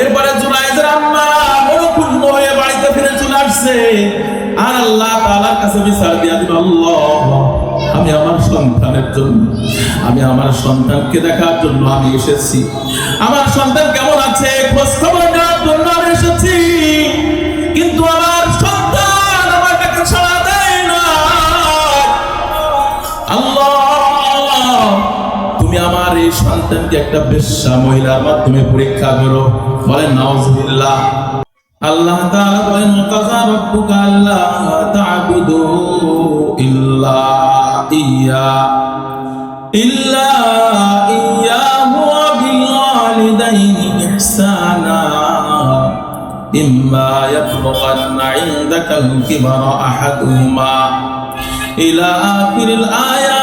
এরপরে জুনায়েদের আম্মা মনোক্ষুণ্ণ হয়ে বাড়িতে ফিরে চলে আসছে। আর আল্লাহ তাআলার কাছে বিচার দিয়া দিল আল্লাহ, আমি আমার সন্তানের জন্য, আমি আমার সন্তানকে দেখার জন্য আমি এসেছি। আমার সন্তান কেমন আছে, খোঁজ খবর নেওয়ার জন্য আমি এসেছি। কিন্তু আমার সন্তান আমার কাছে ছাড়া দেয় না। আল্লাহ, তুমি আমার এই সন্তানকে একটা বেশ্যা মহিলার মাধ্যমে পরীক্ষা করো। বলেন আল্লাহ তাআলা বলেন মুতাযা রাব্বুকা আল্লাহ তা'বুদু ইল্লা إما يبلغن عندك الكبر أحدهما إلى آخر الآية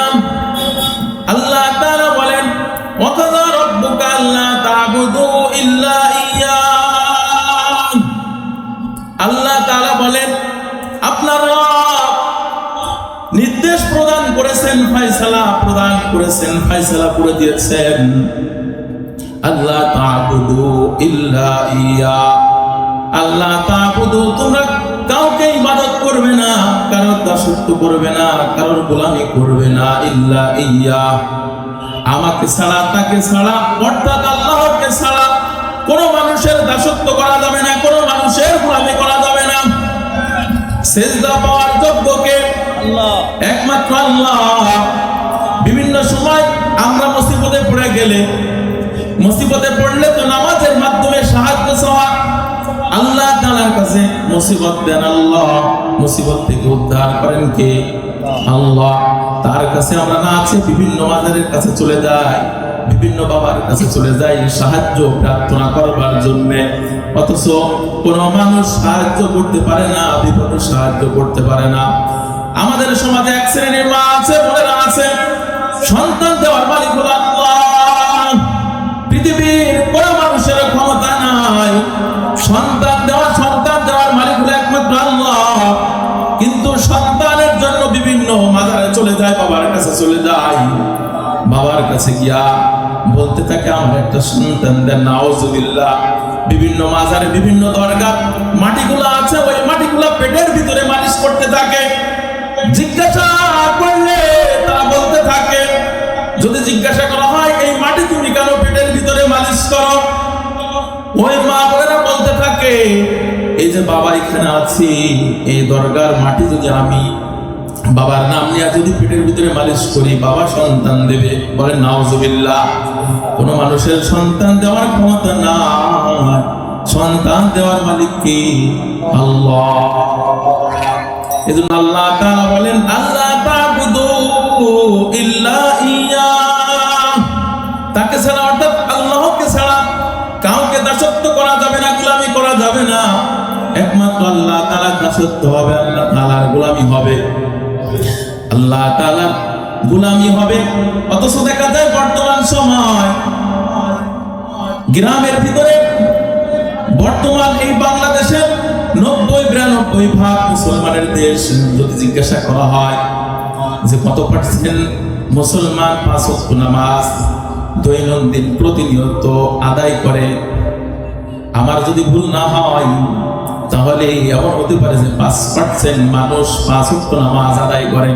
করেছেন ফয়সালা প্রদান করেছেন, ফয়সালা করে দিয়েছেন। আল্লাহ তা'বুদু ইল্লা ইয়া। আল্লাহ তা'বুদু, তোমরা কাউকে ইবাদত করবে না, কারোর দাসত্ব করবে না, কারোর গোলামি করবে না, ইল্লা ইয়া। আমাকে ছাড়া, তাকে ছাড়া, অর্থাৎ আল্লাহকে ছাড়া কোনো মানুষের দাসত্ব করা যাবে না একমাত্র আল্লাহ। বিভিন্ন সময় আমরা মুসিবতে পড়ে গেলে, মুসিবতে পড়লে তো নামাজের মাধ্যমে সাহায্য চাওয়া। আল্লাহ তাআলার কাছে মুসিবত দেন আল্লাহ। মুসিবত থেকে উদ্ধার করেন কে? আল্লাহ। তার কাছে আমরা না আছে, বিভিন্ন মাজারের কাছে চলে যাই, বিভিন্ন বাবার কাছে চলে যাই সাহায্য, প্রার্থনা করবার জন্য। অথচ কোনো মানুষ সাহায্য করতে পারে না, বিপদে সাহায্য করতে পারে না। আমাদের সমাজে এক শ্রেণির মা আছে, বোনেরা আছে। সন্তান দেওয়ার মালিক হলো পৃথিবীর কোন মানুষের ক্ষমতা নাই। সন্তান দেওয়া, সন্তান দেওয়ার মালিক হলো একমাত্র আল্লাহ। কিন্তু সন্তানের জন্য বিভিন্ন মাজারে চলে যায়, বাবার কাছে চলে যায়। বাবার কাছে গিয়া বলতে থাকে, আমার একটা সন্তান দেন, নাউজুবিল্লাহ। বিভিন্ন মাজারে বিভিন্ন দরগা মাটিগুলো আছে, ওই মাটিগুলো পেটের ভিতরে মালিশ করতে থাকে। জিজ্ঞাসা করলে তারা বলতে থাকে, যদি জিজ্ঞাসা করা হয়, এই মাটি তুমি কেন পেটের ভিতরে মালিশ করো? ওই মা বোনেরা বলতে থাকে, এই যে বাবা এখানে আছি, এই দরগার মাটি যদি আমি, বাবার নাম নিয়ে যদি পেটের ভিতরে মালিশ করি, বাবা সন্তান দেবে। বলে নাওজবিল্লাহ কোন মানুষের সন্তান দেওয়ার ক্ষমতা না সন্তান দেওয়ার মালিক কি? আল্লাহ। এজন্য আল্লাহ তাআলা বলেন আল্লাহ তা'বুদু ইল্লা ইয়া। তাকে ছাড়া অর্থাৎ আল্লাহকে ছাড়া কাউকে দাসত্ব করা যাবে না, গোলামি করা যাবে না। একমাত্র আল্লাহ তাআলার দাসত্ব হবে, আল্লাহ তাআলার গোলামি হবে। আল্লাহ তাআলার গোলামি হবে। অথচ দেখা যায় বর্তমান সময় গ্রামের ভিতরে বর্তমান এই বাংলাদেশের নব্বই ভাগ মুসলমানের দেশ যদি জিজ্ঞাসা করা হয় যে কত পার্সেন্ট মুসলমান পাঁচ নামাজ দৈনন্দিন প্রতিনিয়ত আদায় করে? আমার যদি ভুল না হয়, তাহলে এমন হতে পারে যে পাঁচ পার্সেন্ট মানুষ পাঁচ নামাজ আদায় করে।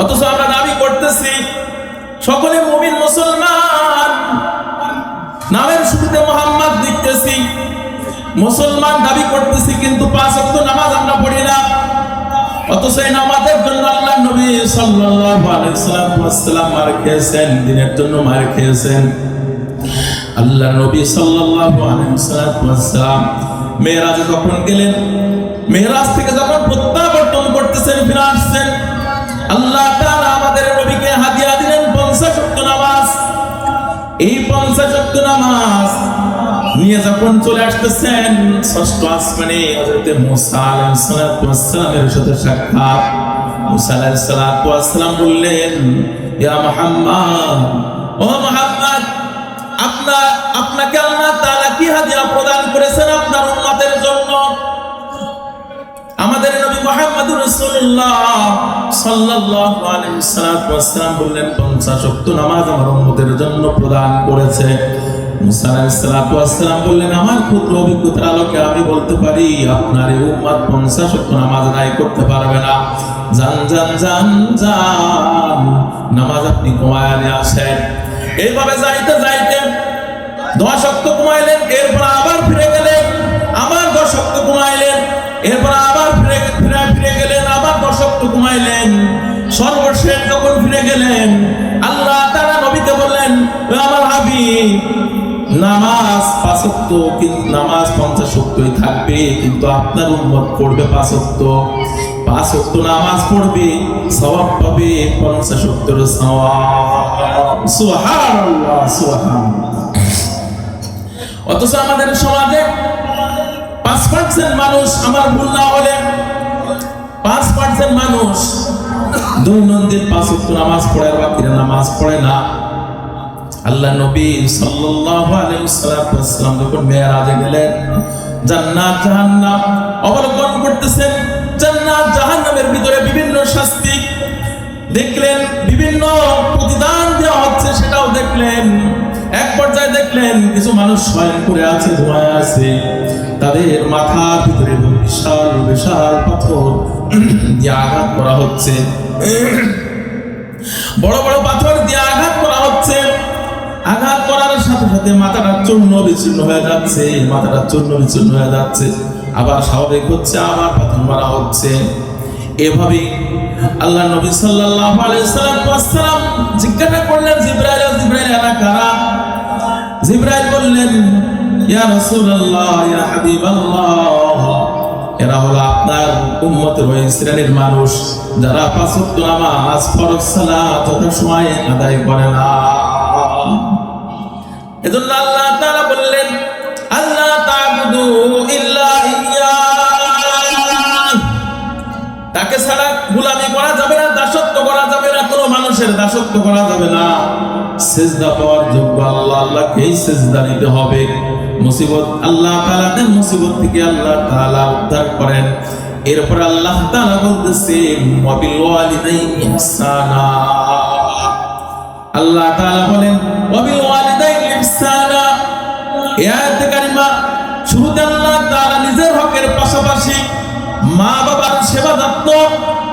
অথচ আমরা দাবি করতেছি, সকলে মুমিন মুসলমান। নামের শুরুতে মোহাম্মদ লিখতেছি মুসলমান দাবি করতেছি, কিন্তু পাঁচ ওয়াক্ত নামাজ আমরা পড়ি না। অথচ এই নামাজের জন্য আল্লাহ নবী সাল্লাল্লাহু আলাইহি সাল্লাম মার খেয়েছেন, দিনের জন্য মার খেয়েছেন। আল্লাহ নবী সাল্লাল্লাহু আলাইহি সাল্লাম মেরাজে যখন গেলেন মেরাজ থেকে যখন প্রত্যাবর্তন করতেছেন, ফিরে আসছেন নিয়ে যখন চলে আসতেছেন, ষষ্ঠ আসমানে হযরতে মুসা আলাইহিস সালাতু ওয়াস সালামের সাথে সাক্ষাৎ। মুসা আলাইহিস সালাতু ওয়াস সালাম বললেন, ইয়া মুহাম্মদ, ও মুহাম্মদ আপনার আপনাকে আল্লাহ তাআলা কি হাদিয়া প্রদান করেছেন আপনার উম্মতের জন্য? আমাদের নবী মুহাম্মদুর রাসূলুল্লাহ সাল্লাল্লাহু আলাইহি ওয়াসাল্লাম বললেন 50 ওয়াক্ত নামাজ আমার উম্মতের জন্য প্রদান করেছে। মুসা আলাইহিসসালাম বললেন, আমার ক্ষুদ্র অভিজ্ঞতার আলোকে আমি বলতে পারি, আপনার এই উম্মাদ পঞ্চাশ নামাজ আদায় করতে পারবে না। যান যান যান যান, নামাজ আপনি কমায় নিয়ে আসেন। এইভাবে যাইতে যাইতে দশ শক্ত কমাইলেন এরপর আবার ফিরে গেলেন, আবার শক্ত ফিরে গেলেন আল্লাহ তারা নবীকে বললেন আমার নামাজ পাঁচক্ত, কিন্তু নামাজ থাকবে, কিন্তু আপনার উন্মত পড়বে পাঁচক্ত। পাঁচক্ত নামাজ পড়বে পাবে অথচ আমাদের সমাজে পাঁচ পার্সেন্ট মানুষ আমার ভুল না হলে পাঁচ পার্সেন্ট মানুষ দৈনন্দিন পাঁচ নামাজ পড়ে বাকিরা নামাজ পড়ে না। আল্লাহ নবী সাল্লাল্লাহু আলাইহি ওয়াসাল্লাম যখন মেরাজে গেলেন, জান্নাত, জাহান্নাম অবলোকন করতেছেন, জান্নাত, জাহান্নামের ভিতরে বিভিন্ন শাস্তি দেখলেন, বিভিন্ন প্রতিদান দেওয়া হচ্ছে সেটাও দেখলেন, এক পর্যায়ে দেখলেন কিছু মানুষ শয়ন করে আছে, ঘুমায় আছে, তাদের মাথার ভিতরে বিশাল বিশাল পাথর দিয়ে আঘাত করা হচ্ছে। বড় বড় পাথর আঘাত করার সাথে সাথে মাথাটা চূর্ণ বিচ্ছিন্ন হয়ে যাচ্ছে, মাথাটা চূর্ণ বিচ্ছিন্ন হয়ে যাচ্ছে। আবার স্বাভাবিক হচ্ছে, আবার পাথর মারা হচ্ছে। এভাবে আল্লাহ নবী সাল্লাল্লাহু আলাইহি সাল্লাম জিজ্ঞাসা করলেন, জিব্রাইল জিব্রাইল, এরা কারা? জিব্রাইল বললেন, ইয়া রাসূলুল্লাহ, ইয়া হাবিবাল্লাহ, এরা হলো আপনার উম্মতের ওই শ্রেণির মানুষ, যারা পাঁচ নামাজ, ফরজ সালাত যথা সময় আদায় করে না। দাসত্ব করা যাবে না। সেজদা পাওয়ার যোগ্য আল্লাহ, আল্লাহকেই সেজদা নিতে হবে। মুসিবত, আল্লাহ তাআলা দেন মুসিবত থেকে আল্লাহ তাআলা উদ্ধার করেন। এরপর আল্লাহ তাআলা বলতেছে আল্লাহ তাআলা বলেন শুরুতে আল্লাহ তাআলা নিজের হকের পাশাপাশি মা যত্ন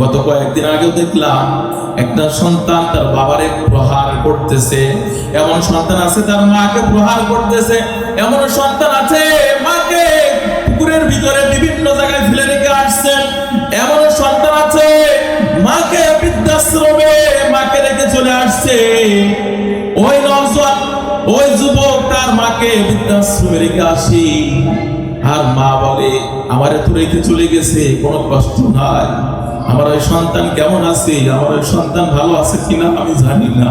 গত কয়েকদিন আগেও দেখলাম, একটা সন্তান তার বাবারে প্রহার করতেছে। এমন সন্তান আছে তার মাকে প্রহার করতেছে। এমন সন্তান আছে, মাকে পুকুরের ভিতরে বিভিন্ন জায়গায় ফেলে রেখে আসছে এমন সন্তান আছে, মাকে বৃদ্ধাশ্রমে মাকে রেখে চলে আসছে। ওই নওজোয়ান ওই যুবক তার মাকে বৃদ্ধাশ্রমে রেখে আসি। আর মা বলে, আমারে তো রেখে চলে গেছে, কোনো কষ্ট নাই। আমার ওই সন্তান কেমন আছে? আমার ওই সন্তান ভালো আছে কিনা আমি জানি না।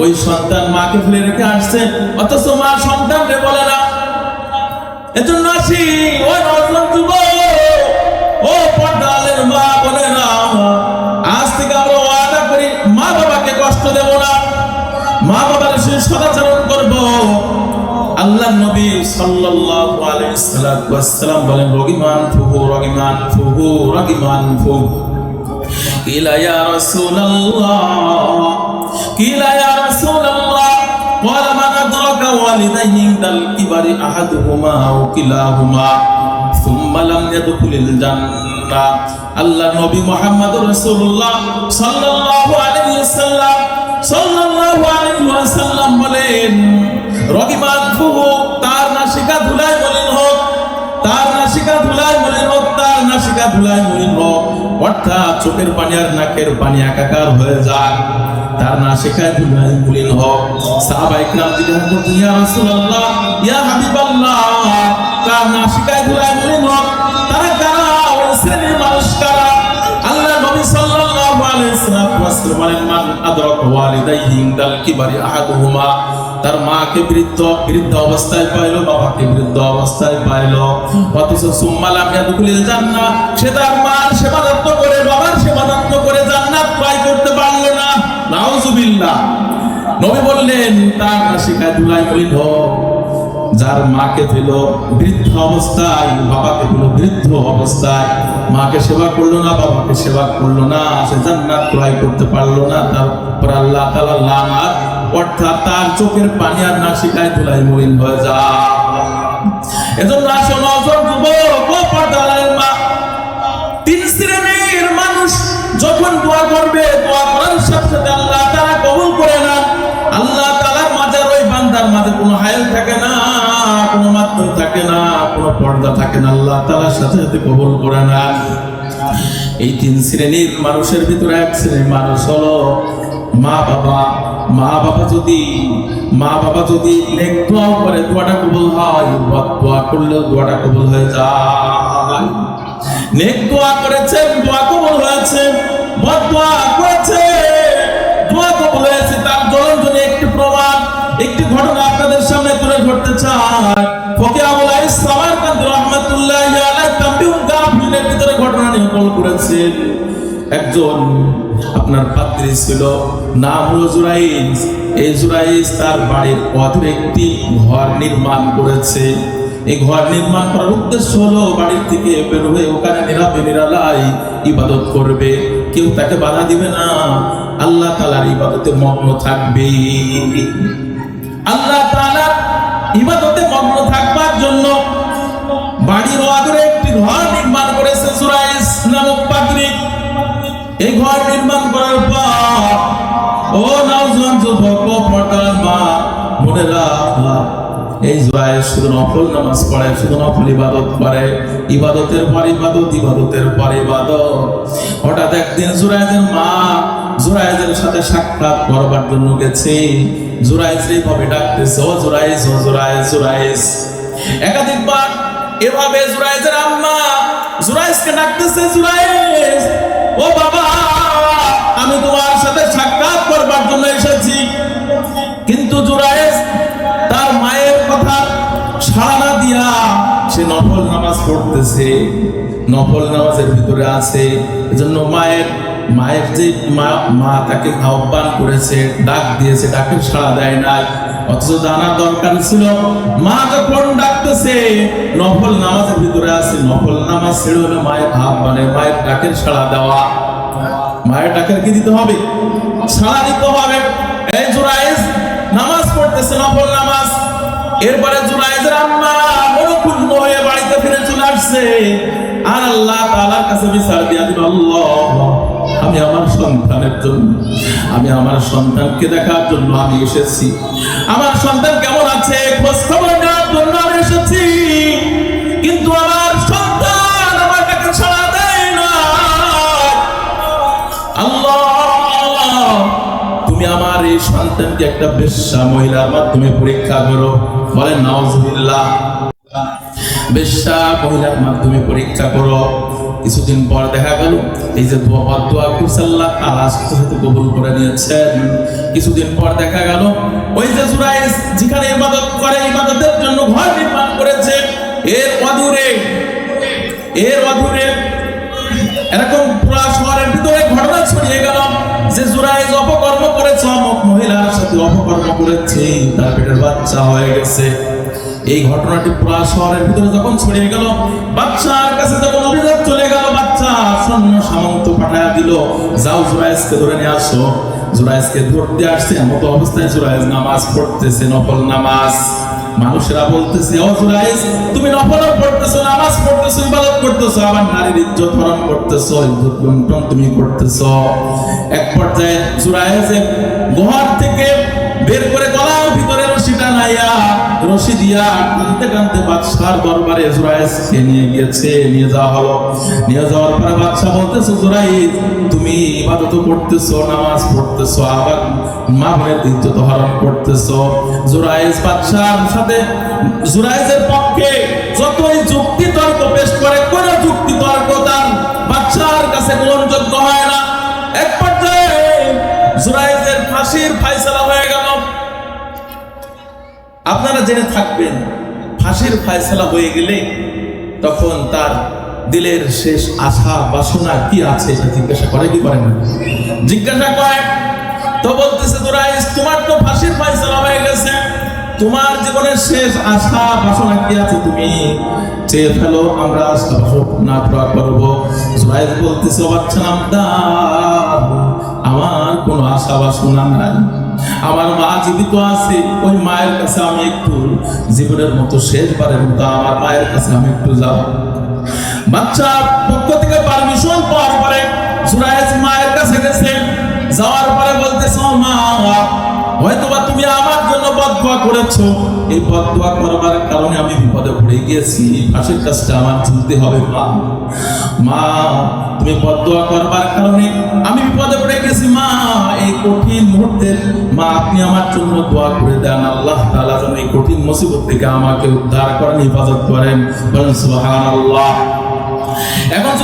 ওই সন্তান মাকে ফেলে রেখে আসছে। অথচ মা সন্তানকে বলে না, এজন্য আসি, ওই নজরুল যুব ও পর্দালের মা বলে না, আজ থেকে আমরা ওয়াদা করি মা বাবাকে কষ্ট দেব না। মা বাবার সে সদাচরণ করব। আল্লাহ নবী সাল্লাল্লাহু আলাইহি সাল্লাম বলেন রগিমান ফুহু রগিমান ফুহু রগিমান ফুহু কিলা ইয়া রাসূলুল্লাহ কিলা ইয়া রাসূলুল্লাহ قال من أدرك والديه عند الكبر أحدهما أو كلاهما ثم لم يدخل الجنة আল্লাহ নবী মুহাম্মদ রাসূলুল্লাহ সাল্লাল্লাহু আলাইহি ওয়াসাল্লাম সাল্লাল্লাহু আলাইহি ওয়াসাল্লাম বলেন রগিবান্ধ হোক তার নাসিকা ধুলায় মলিন হোক, তার নাসিকা ধুলায় মলিন হোক, তার নাসিকা ধুলায় মলিন হোক, অর্থাৎ চোখের পানি আর নাকের পানি একাকার হয়ে যায় তার নাসিকায় ধুলায় মলিন হোক। সাহাবাইক নাম জিজ্ঞাসা করতে ইয়া রাসূলুল্লাহ, ইয়া হাবিবাল্লাহ, তার নাসিকায় ধুলায় মলিন হোক, তারা কারা? ওই শ্রেণির মানুষ কারা? আল্লাহ নবী সাল্লাল্লাহু আলাইহি ওয়াসাল্লাম বলেন, মান আদরাকা ওয়ালিদাইহি ইনদাল কিবারি আহাদুহুমা। তার মাকে বৃদ্ধ বৃদ্ধ অবস্থায় পাইলো, বাবাকে বৃদ্ধ অবস্থায় পাইলো। অথচ সুম্মাল আমি দুকুলিল জান্নাত সে তার মার সেবা যত্ন করে, বাবার সেবা যত্ন করে জান্নাত পাই করতে পারল না। নাউজুবিল্লাহ। নবী বললেন, তার নাসিকায় মলিন হোক যার মাকে পেল বৃদ্ধ অবস্থায়, বাবাকে পেল বৃদ্ধ অবস্থায়, মাকে সেবা করল না, বাবাকে সেবা করল না, সে জান্নাত ক্রয় করতে পারল না। তারপর আল্লাহ তাআলা লানাত অর্থাৎ তার চোখের পানি আর নাসিকায় ধুলাই মলিন হয়ে যায় এজন্য আসো নজর যুবক, ও পর্দার মা। তিন শ্রেণির মানুষ যখন দোয়া করবে, দোয়া করার সাথে সাথে আল্লাহ তারা কবুল করে না আল্লাহ তালার মাঝার ওই বান্দার মাঝে কোনো হায়াল থাকে না, কোনো মাধ্যম থাকে না, কোনো পর্দা থাকে না। আল্লাহ তালার সাথে সাথে কবুল করে না এই তিন শ্রেণির মানুষের ভিতরে এক শ্রেণির মানুষ হলো মা বাবা মা বাবা যদি, মা বাবা যদি করে, দোয়াটা কবুল হয় দোয়া করলেও দোয়াটা কবুল হয়ে যায়। করেছেন দোয়া হয়েছে করেছে, দোয়া কবুল হয়েছে, তার জ্বলঞ্জনে একটি প্রমাণ একটি ঘটনা আপনাদের সামনে তুলে ধরতে চাই। ফকি গাফিলের ভিতরে ঘটনা নিরূপণ করেছেন একজন আপনার পাত্রী ছিল নাম হলো জুরাইজ এই জুরাইজ তার বাড়ির পথের একটি ঘর নির্মাণ করেছে। এই ঘর নির্মাণ করার উদ্দেশ্য হলো বাড়ির থেকে বের হয়ে ওখানে নিরাপে নিরালাই ইবাদত করবে। কেউ তাকে বাধা দিবে না। আল্লাহ তালার ইবাদতে মগ্ন থাকবে। আল্লাহ তাআলা ইবাদতে মগ্ন থাকবার জন্য বাড়ির আদরে একটি ঘর যুবক পর্দার মা রাখ এই জুরায় শুধু নফল নামাজ পড়ে, শুধু নফল ইবাদত করে। ইবাদতের পর ইবাদত, ইবাদতের পর ইবাদত। হঠাৎ একদিন জুরাইজের মা জুরাইজের সাথে সাক্ষাৎ করবার জন্য গেছে। জুরাইজ এইভাবে ডাকতেছে, ও জুরাইজ ও জুরাইজ জুরাইজ একাধিকবার এভাবে জুরাইজের আম্মা জুরাইজকে ডাকতেছে জুরাইজ ও বাবা, আমি তোমার সাথে সাক্ষাৎ করবার জন্য পড়তেছে, নফল নামাজের ভিতরে আছে। এজন্য মায়ের মায়ের যে মা মা তাকে আহ্বান করেছে, ডাক দিয়েছে, ডাকের সাড়া দেয় না অথচ জানা দরকার ছিল, মা যখন ডাকতেছে, নফল নামাজের ভিতরে আছে, নফল নামাজ ছেড়ে হলে মায়ের আহ্বানে, মায়ের ডাকের সাড়া দেওয়া। মায়ের ডাকের কি দিতে হবে? সাড়া দিতে হবে। এই জুরাইজ নামাজ পড়তেছে নফল নামাজ। এরপরে আসছে আর আল্লাহ তাআলার কাছে দিয়া আল্লাহ, আমি আমার সন্তানের জন্য, আমি আমার সন্তানকে দেখার জন্য আমি এসেছি। আমার সন্তান কেমন আছে? খোঁজ খবর নেওয়ার জন্য আমি এসেছি। কিন্তু আমার সন্তান আমার ছাড়া দেয় না। আল্লাহ, তুমি আমার এই সন্তানকে একটা বেশ্যা মহিলার মাধ্যমে পরীক্ষা করো। বলেন, নাউজুবিল্লাহ। বেশ্যা মহিলার মাধ্যমে পরীক্ষা করো। কিছুদিন পর দেখা গেল, এই যে দোয়া আল্লাহ কবুল করে নিয়েছেন। কিছুদিন পর দেখা গেল, ওই যে জুরাইজ যেখানে ইবাদত করে, ইবাদতের জন্য ঘর নির্মাণ করেছে, এর অদূরে এর অদূরে। এরকম পুরা শহরের ভিতরে ঘটনা ছড়িয়ে গেল যে জুরাইজ অপকর্ম করেছে, অমুক মহিলার সাথে অপকর্ম করেছে, তার পেটের বাচ্চা হয়ে গেছে। এই ঘটনাটি পুরা শহরের ভিতরে যখন ছড়িয়ে গেল বাচ্চার কাছে যখন অভিযোগ চলে গেল বাচ্চা সৈন্য সামন্ত পাঠায়া দিল, যাও জুরাইজকে ধরে নিয়ে আসো। জুরাইজকে ধরতে আসছে, এমতো অবস্থায় জুরাইজ নামাজ পড়তেছে, নফল নামাজ। মানুষেরা বলতেছে, ও জুরাইজ তুমি নফল পড়তেছো, নামাজ পড়তেছো, ইবাদত করতেছো, আবার নারীর ইজ্জত হরণ করতেছো, ইজ্জত লুণ্ঠন তুমি করতেছো। এক পর্যায়ে জুরাইজ ঘর থেকে বের করে গলার ভিতরে রশিটা নাইয়া রশি দিয়া টানতে টানতে বাদশার দরবারে জুরাইজকে নিয়ে গিয়েছে, নিয়ে যাওয়া হলো। নিয়ে যাওয়ার পরে বাদশাহ বলতেছে জোরাইজ তুমি ইবাদত করতেছো, নামাজ পড়তেছো, আবার মা বোনের ইজ্জত হরণ করতেছো। জোরাইজ বাদশার সাথে জোরাইজের পক্ষে জেনে থাকবেন, ফাঁসির ফয়সলা হয়ে গেলে তখন তার দিলের শেষ আশা, বাসনা কি আছে এটা জিজ্ঞাসা করে কি করে না? জিজ্ঞাসা করে, তো বলতেছে তোরা তোমার তো ফাঁসির ফয়সলা হয়ে গেছে। তোমার জীবনের শেষ আশা, বাসনা কি আছে তুমি চেয়ে ফেলো, আমরা বাসনা পুরা করব জুরাইদ বলতেছে বাচ্চা নাম আমার কোনো আশা, বাসনা নাই। আমার মা জীবিত আছে, ওই মায়ের কাছে আমি একটু জীবনের মতো শেষবারের মতো আমার মায়ের কাছে আমি একটু যাব বাচ্চা পক্ষ থেকে পারমিশন পাওয়ার পরে মায়ের কাছে গেছে। যাওয়ার পরে বলতেছ মা তুমি আমার জন্য বদুয়া করেছ। এই বদুয়া করবার কারণে আমি বিপদে পড়ে গিয়েছি। ফাঁসির কাজটা আমার চলতে হবে, মা। মা, তুমি বদুয়া করবার কারণে আমি বিপদে পড়ে গেছি, মা। এই কঠিন মা, আপনি আমার জন্য দোয়া করে দেন। আল্লাহ তাআলা যেন এই কঠিন মুসিবত থেকে আমাকে উদ্ধার করেন, হেফাজত করেন। এখন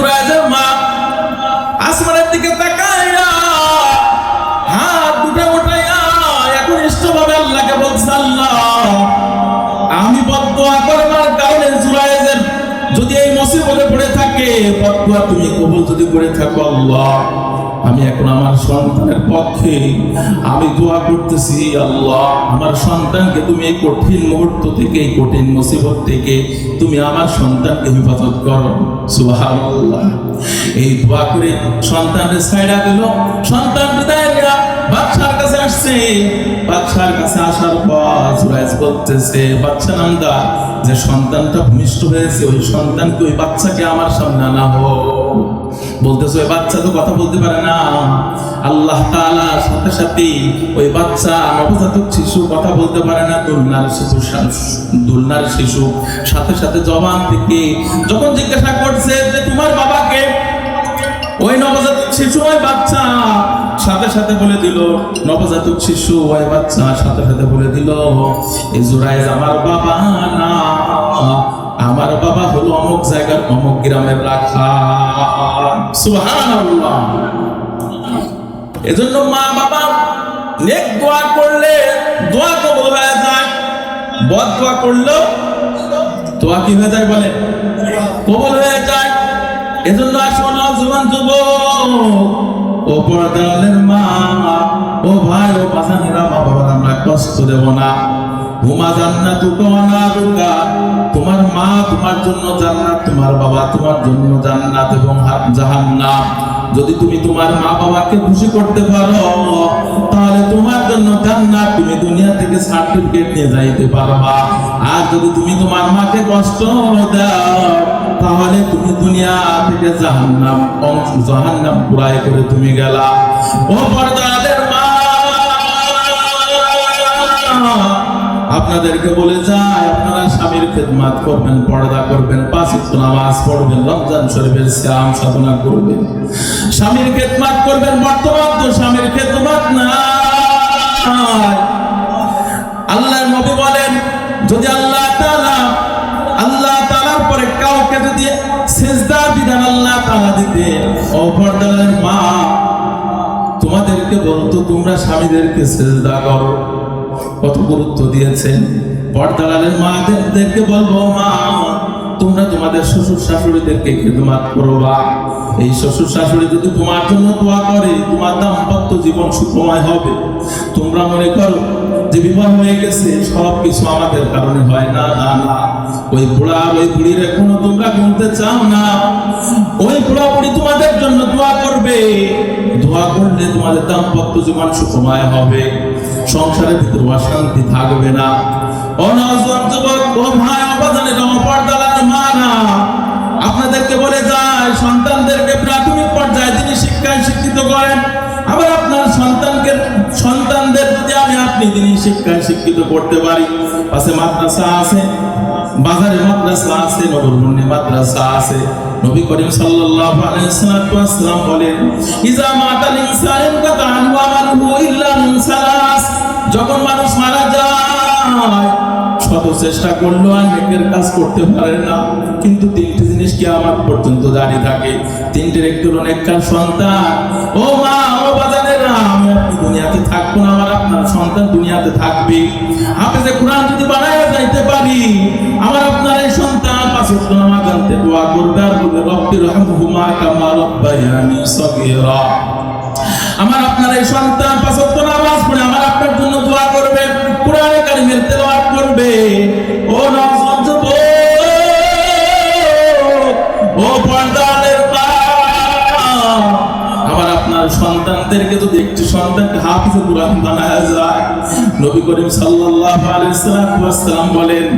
আমি যদি এই মুসিবতে পড়ে থাকে তুমি কবুল যদি করে থাকো, আল্লাহ। আমি এখন আমার সন্তানের পক্ষে আমি দোয়া করতেছি, আল্লাহ, আমার সন্তানকে তুমি এই কঠিন মুহূর্ত থেকে, এই কঠিন মুসিবত থেকে তুমি আমার সন্তানকে হেফাজত করো। সুবহানাল্লাহ। এই দোয়া করে সন্তানের সাইডা দিল। সন্তান বাচ্চার কাছে আসছে। বাচ্চার কাছে আসার পর সুরাইজ বলতেছে বাচ্চা নামদা যে সন্তানটা ভূমিষ্ঠ হয়েছে, ওই সন্তানকে ওই বাচ্চাকে আমার সামনে আনা হোক। বলতেছে, ওই বাচ্চা তো কথা বলতে পারে না। আল্লাহ তাআলা সাথে সাথে ওই বাচ্চা নবজাতক শিশু কথা বলতে পারে না, দুলনার শিশু দুলনার শিশু সাথে সাথে জবান থেকে যখন জিজ্ঞাসা করছে যে, তোমার বাবাকে ওই নবজাতক শিশু, ওই বাচ্চা? সাথে সাথে বলে দিল, নবজাতক শিশু, ওই বাচ্চা। সাথে সাথে বলে দিল এই জুরাইজ, আমার বাবা না। আমার বাবা হলো অমুক জায়গার, অমুক গ্রামের রাখা। সুবহানাল্লাহ। এজন্য মা বাবা নেক দোয়া করলে দোয়া কবুল হয়ে যায়, বদ দোয়া করলেও দোয়া কি হয়ে যায় বলে কবুল হয়ে যায়। এজন্য আসুন জুয়ান যুবক ও পর্দালের মা, ও ভাই, ও বাসানেরা মা বাবার আমরা কষ্ট দেব না। হুমা জান্নাতু কানা তোমার মা তোমার জন্য জান্নাত, তোমার বাবা তোমার জন্য জান্নাত এবং জাহান্নাম। যদি তুমি তোমার মা বাবাকে খুশি করতে পারো, তাহলে তোমার জন্য জান্নাত তুমি দুনিয়া থেকে সার্টিফিকেট নিয়ে যাইতে পারবা। আর যদি তুমি তোমার মাকে কষ্ট দাও, তাহলে তুমি দুনিয়া থেকে জাহান্নাম অংশ, জাহান্নাম পুরাই করে তুমি গেলা। ও পর্দাদের মা! আপনাদেরকে বলে যায়, আপনারা স্বামীর খেদমাত করবেন, পর্দা করবেন ওয়াক্ত নামাজ পড়বেন, রমজান শরীফের শ্যাম সাধনা করবেন। স্বামীর খেদমাত করবেন, বর্তমান তো স্বামীর খেদমাত নাই। আল্লাহর নবী বলেন, যদি আল্লাহ তাআলা, আল্লাহ তাআলার পরে কাউকে যদি সেজদা, বিধান আল্লাহ তাআলা দিতে, ও পর্দার মা, তোমাদেরকে বলতো, তোমরা স্বামীদেরকে সেজদা করো। কত গুরুত্ব দিয়েছেন। পর্দালালের মাদেরকে বলব, মা, তোমরা তোমাদের শ্বশুর শাশুড়িদেরকে খেদমাত করবা এই শ্বশুর শাশুড়ি যদি তোমার জন্য দোয়া করে, তোমার দাম্পত্য জীবন সুখময় হবে। তোমরা মনে করো যে বিবাহ হয়ে গেছে সব কিছু আমাদের কারণে হয়। না না না, ওই বুড়া ওই বুড়ির এখনও তোমরা গুনতে চাও না। ওই বুড়া বুড়ি তোমাদের জন্য দোয়া করবে। দোয়া করলে তোমাদের দাম্পত্য জীবন সুখময় হবে। সংসারের ভিতরে অশান্তি থাকবে না। আপনাদেরকে বলে যায়, সন্তানদেরকে প্রাথমিক পর্যায়ে তিনি শিক্ষায় শিক্ষিত করেন, আবার আপনার সন্তানকে, সন্তানদের যদি আমি আপনি তিনি শিক্ষায় শিক্ষিত করতে পারি, পাশে মাদ্রাসা আছে, বাজারে মাদ্রাসা আছে নবরমন্ডি মাদ্রাসা আছে, নবী করিম সাল্লাল্লাহু আলাইহি সাল্লাম বলেন, ইজা মাতাল ইনসান কাতা আনহু আমালহু ইল্লা মিন সালাস। যখন মানুষ মারা যায় শত চেষ্টা করল আর নেকের কাজ করতে পারে না। কিন্তু তিনটি জিনিস কি আমার পর্যন্ত জারি থাকে? তিনটির একটি নেককার সন্তান। ও মা, ও বাজানেরা আমি আপনি দুনিয়াতে থাকব না, আমার আপনার সন্তান দুনিয়াতে থাকবে। হাফেজে কোরআন যদি বানায় যাইতে পারি, আমার আপনার এই সন্তান ওয়াক্ত নামাজ আনতে দোয়া করবে, আর বলবে রব্বির রহমহুমা কামা রব্বায়ানি সগীরা। আমার আপনার এই সন্তান ওয়াক্ত নামাজ পড়ে, আমার কারিমের তেলাওয়াত করবে। ও নওজোয়ান ও সন্তানদেরকে যদি একটি সন্তানকে হাফিজে কোরআন বানায় যায়, নবী করিম সাল্লাল্লাহু আলাইহি ওয়াসাল্লাম বলেন,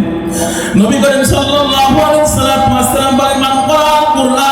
নবী করিম সাল্লাল্লাহু আলাইহি ওয়াসাল্লাম বলেন, মান কুরআন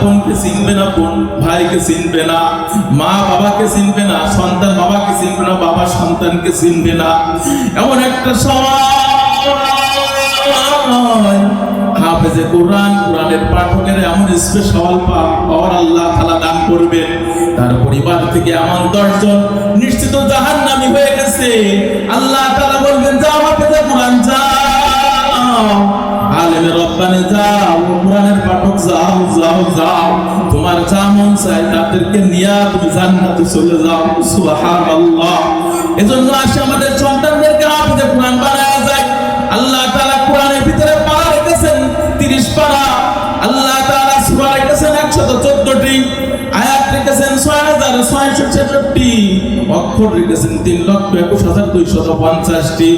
বোনকে চিনবে না, বোন ভাইকে চিনবে না, মা বাবাকে চিনবে না, সন্তান বাবাকে চিনবে না, বাবা সন্তানকে চিনবে না। এমন একটা সময় হাফেজে কোরআন, কোরআনের পাঠকের এমন স্পেশাল পাওয়ার আল্লাহ দান তার পরিবার থেকে এমন দশজন নিশ্চিত জাহান্নামী হয়ে গেছে। আল্লাহ তাআলা বলবেন, যাও হাফেজে কোরআন, যাও। আলেমের রব্বানে যাও কোরআনের পাঠক যাও যাও যাও। তোমার যা মন চাই তাদেরকে নিয়ে তুমি জান্নাতে চলে যাও। সুবহানাল্লাহ। এজন্য আসে আমাদের সন্তানদেরকে আপনি কোরআন বানায় যায় আল্লাহ তাআলা অক্ষর রেখেছেন 3 লক্ষ 21250টি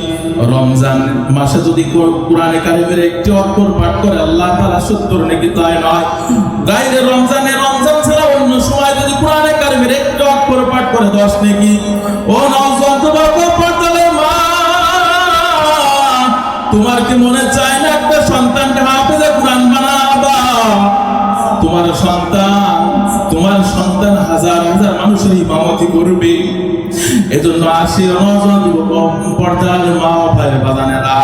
রমজান মাসে যদি কোরআনে কারিমের একটি অক্ষর পাঠ করে, আল্লাহ তাআলা 70 নাকি তাই নয়। গাইরে রমজানে রমজান ছাড়া অন্য সময় যদি কোরআনে কারিমের একটি অক্ষর পাঠ করে 10 নাকি। ও ও মা। তোমার কি মনে চায় না একটা সন্তানকে হাফেজে কোরআন বানাবা? তোমার সন্তান তোমার সন্তান হাজার হাজার মানুষের ইমামতি করবে। এজন্য আসি নজন পর্দার মা ভাইয়ের বাদানেরা।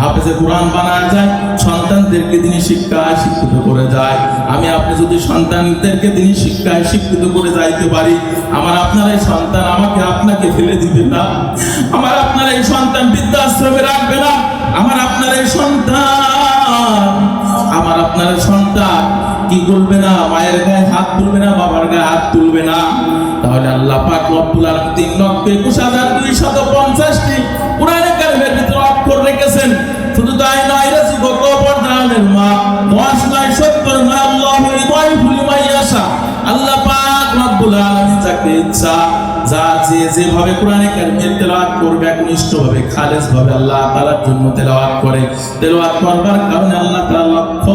হাফেজে কোরআন বানায় যায়, সন্তানদেরকে তিনি শিক্ষায় শিক্ষিত করে যায়। আমি আপনি যদি সন্তানদেরকে তিনি শিক্ষায় শিক্ষিত করে যাইতে পারি, আমার আপনার এই সন্তান আমাকে আপনাকে ফেলে দিবে না। আমার আপনার এই সন্তান বৃদ্ধাশ্রমে রাখবে না। আমার আপনার এই সন্তান, আমার আপনার সন্তান কি করবে না? মায়ের গায়ে হাত তুলবে না, বাবার গায়ে হাত তুলবে না? তাহলে আল্লাহ পাক রব্বুল আলামিন তিন লক্ষ 21250 যেভাবে কোরআনে কারিমের তেলাওয়াত করবে, একনিষ্ঠভাবে খালেসভাবে আল্লাহ তাআলার জন্য তেলাওয়াত করে। তেলাওয়াত করবার কারণে আল্লাহ তাআলা লক্ষ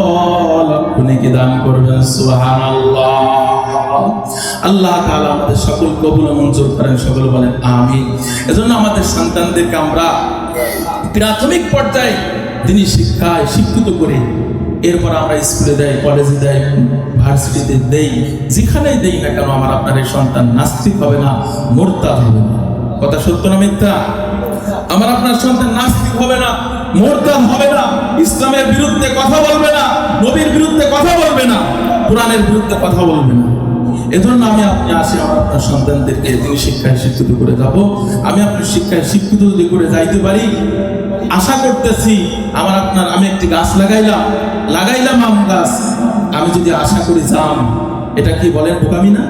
লক্ষ নেকি দান করবেন, সুবহানাল্লাহ। আল্লাহ তাআলা আমাদের সকল কবুল মঞ্জুর করেন, সকল বলেন আমিন। এজন্য আমাদের সন্তানদেরকে আমরা প্রাথমিক পর্যায়ে তিনি শিক্ষায় শিক্ষিত করে এরপর আমরা স্কুলে দেয় কলেজে দেয় ভার্সিটিতে দেই, যেখানেই দেই না কেন আমার আপনার এই সন্তান নাস্তিক হবে না, মোরতাদ হবে না। কথা সত্য না মিথ্যা? আমার আপনার সন্তান নাস্তিক হবে না, মোরতাদ হবে না, ইসলামের বিরুদ্ধে কথা বলবে না, নবীর বিরুদ্ধে কথা বলবে না, কোরআনের বিরুদ্ধে কথা বলবে না। এজন্য আমি আপনি আসি, আমার আপনার সন্তানদেরকে, তিনি শিক্ষায় শিক্ষিত করে যাব। আমি আপনার শিক্ষায় শিক্ষিত যদি করে যাইতে পারি আশা করতেছি আমার আপনার, আমি একটি গাছ লাগাইলাম লাগাইলাম আম গাছ। আমি যদি আশা করি যাম এটা কি বলেন বোকামি না?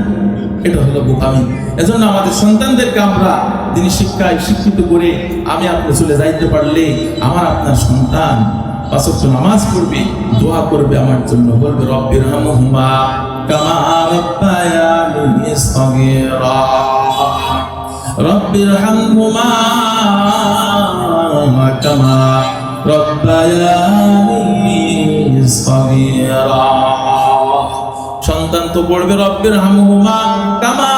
এটা হলো বোকামি। এজন্য আমাদের সন্তানদেরকে আমরা তিনি শিক্ষায় শিক্ষিত করে আমি আপনি চলে যাইতে পারলে আমার আপনার সন্তান পাঁচক্ত নামাজ পড়বে, দোয়া করবে আমার জন্য, বলবে রব্বির হামহুমা কামা রব্বির কামা রব্বায়ানি সগীরা। সন্তান তো পড়বে রব্বির হামহুমা, কামা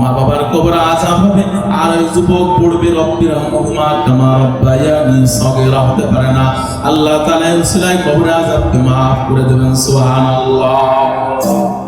মা বাবার কবর আজাব হবে, আর ওই যুবক পড়বে রব্বির হামহুমা, কামা রব্বায়ানি সগীরা হতে পারে না। আল্লাহ তাআলা উসিলায় কবর আজাবকে মাফ করে দেবেন, সুবহানাল্লাহ।